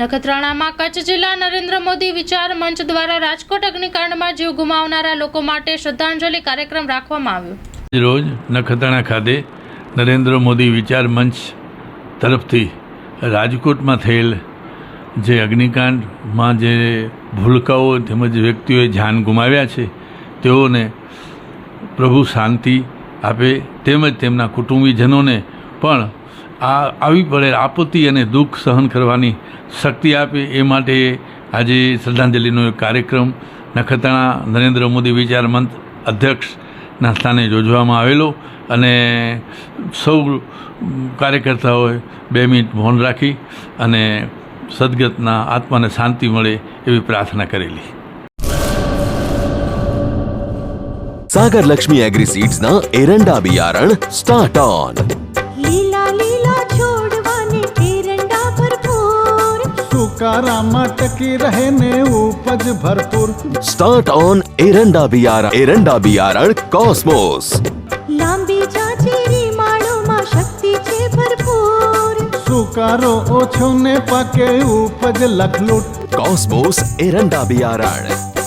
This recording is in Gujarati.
નખત્રાણામાં કચ્છ જિલ્લા નરેન્દ્ર મોદી વિચાર મંચ દ્વારા રાજકોટ અગ્નિકાંડમાં જીવ ગુમાવનારા લોકો માટે શ્રદ્ધાંજલિ કાર્યક્રમ રાખવામાં આવ્યો. રોજ નખત્રાણા ખાતે નરેન્દ્ર મોદી વિચાર મંચ તરફથી રાજકોટમાં થયેલ જે અગ્નિકાંડમાં જે ભૂલકાઓ તેમજ વ્યક્તિઓએ જાન ગુમાવ્યા છે, તેઓને પ્રભુ શાંતિ આપે તેમજ તેમના કુટુંબીજનોને પણ આ આવી પડેલ આપત્તિ અને દુઃખ સહન કરવાની શક્તિ આપે એ માટે આજે શ્રદ્ધાંજલિનો એક કાર્યક્રમ નખત્રાણા નરેન્દ્ર મોદી વિચાર મંત અધ્યક્ષના સ્થાને યોજવામાં આવેલો અને સૌ કાર્યકર્તાઓએ બે મિનિટ મૌન રાખી અને સદગતના આત્માને શાંતિ મળે એવી પ્રાર્થના કરેલી. સાગર લક્ષ્મી એગ્રીસીડ્સ ના એરંડા બિયારણ સ્ટાર્ટ ઓન. લીલા લીલા છોડવાને એરંડા ભરપૂર. સુકારામાં ટકી રહે ને ઉપજ ભરપૂર. સ્ટાર્ટ ઓન એરંડા બિયારણ એરંડા બિયારણ કોસ્મોસ લાંબી જાચેરી માળોમાં શક્તિ છે ભરપૂર. સુકારો ઓછો ને પાકે ઉપજ લખલૂટ. કોસ્મોસ એરંડા બિયારણ.